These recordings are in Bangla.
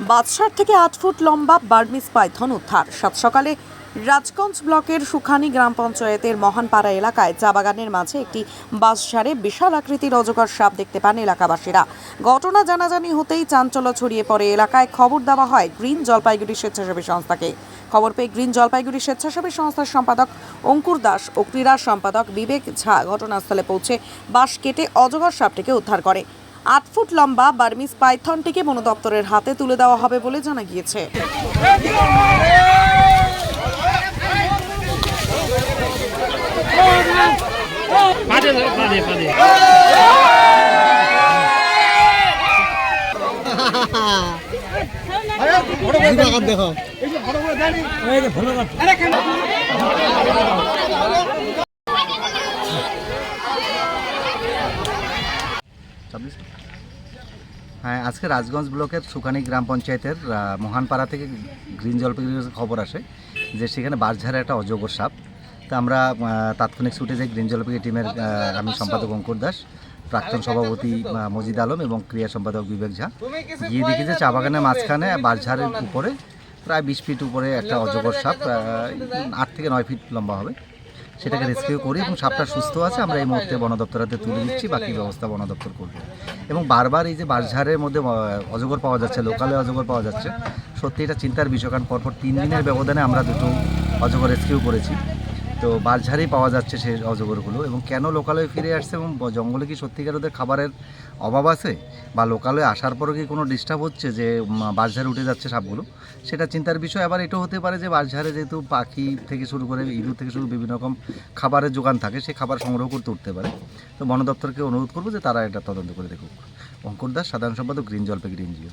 বাদশার থেকে আট ফুট লম্বা বার্মিস পাইথন উদ্ধার। সাত সকালে রাজগঞ্জ ব্লকের সুখানি গ্রাম পঞ্চায়েতের মহানপাড়া এলাকায় চা বাগানের মাঝে একটি বাঁশঝাড়ে বিশাল আকৃতির অজগর সাপ দেখতে পান এলাকাবাসীরা। ঘটনা জানাজানি হতেই চাঞ্চল্য ছড়িয়ে পড়ে এলাকায়। খবর দেওয়া হয় গ্রিন জলপাইগুড়ি স্বেচ্ছাসেবী সংস্থাকে। খবর পেয়ে গ্রিন জলপাইগুড়ি স্বেচ্ছাসেবী সংস্থার সম্পাদক অঙ্কুর দাস ও ক্রীড়া সম্পাদক বিবেক ঝা ঘটনাস্থলে পৌঁছে বাঁশ কেটে অজগর সাপটিকে উদ্ধার করে। আট ফুট লম্বা বার্মিস পাইথনটিকে বন দপ্তরের হাতে তুলে দেওয়া হবে বলে জানা গিয়েছে। দেখো হ্যাঁ আজকে রাজগঞ্জ ব্লকের সুখানি গ্রাম পঞ্চায়েতের মহানপাড়া থেকে গ্রিন জলপাইগুড়ির খবর আসে যে সেখানে বাঁশঝাড়ে একটা অজগর সাপ। তা আমরা তাৎক্ষণিক ছুটে যাই গ্রিন জলপাইগুড়ি টিমের আমি সম্পাদক অঙ্কুর দাস, প্রাক্তন সভাপতি মজিদ আলম এবং ক্রিয়া সম্পাদক বিবেক ঝা। গিয়ে দেখি যে চা বাগানের মাঝখানে বাঁশঝাড়ের উপরে প্রায় বিশ ফিট উপরে একটা অজগর সাপ আট থেকে নয় ফিট লম্বা হবে। সেটাকে রেস্কিউ করি এবং সাপটা সুস্থ আছে, আমরা এই মুহূর্তে বন দপ্তর হাতে তুলে দিচ্ছি, বাকি ব্যবস্থা বন দপ্তর করবে। এবং বারবার এই যে বাঁশঝাড়ের মধ্যে অজগর পাওয়া যাচ্ছে লোকালে অজগর পাওয়া যাচ্ছে, সত্যি এটা চিন্তার বিষয়, কারণ পরপর তিন দিনের ব্যবধানে আমরা দুটো অজগর রেস্কিউ করেছি। তো বাঁশঝাড়েই পাওয়া যাচ্ছে সেই অজগরগুলো এবং কেন লোকালয়ে ফিরে আসছে এবং জঙ্গলে কি সত্যিকার ওদের খাবারের অভাব আছে? বা লোকালয়ে আসার পরে কি কোনো ডিস্টার্ব হচ্ছে যে বাঁশঝাড়ে উঠে যাচ্ছে সাপগুলো? সেটা চিন্তার বিষয়। আবার এটাও হতে পারে যে বাঁশঝাড়ে যেহেতু পাখি থেকে শুরু করে ইঁদুর থেকে শুরু বিভিন্ন রকম খাবারের যোগান থাকে সেই খাবার সংগ্রহ করতে উঠতে পারে। তো বন দপ্তরকে অনুরোধ করব যে, তারা এটা তদন্ত করে দেখুক। অঙ্কুর দাস, সাধারণ সম্পাদক, গ্রিন জলপাইগুড়ি এনজিও।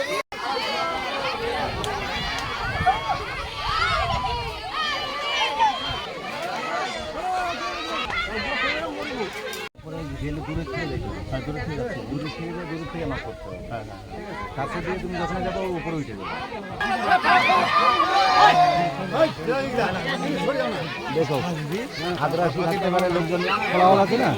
সামনেও পারবেন নি কাছে দিয়ে তুমি যখন যাব উপরে উঠে যাবে। দেখো আদ্রাসি থাকতে পারে লোকজন। খোলাও আছে না?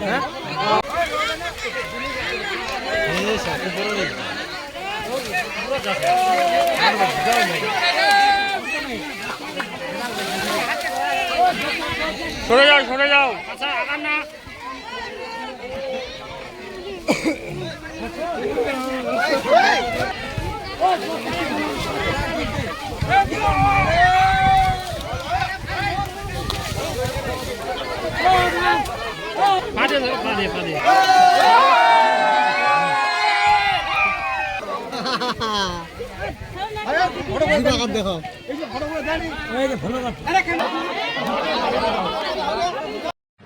সরে যাও সরে যাও। আচ্ছা আগান না। 아야, 뭐라고 한다, 내가. 이제 뭐라고 하다니? 왜 이제 뭐라고 한다?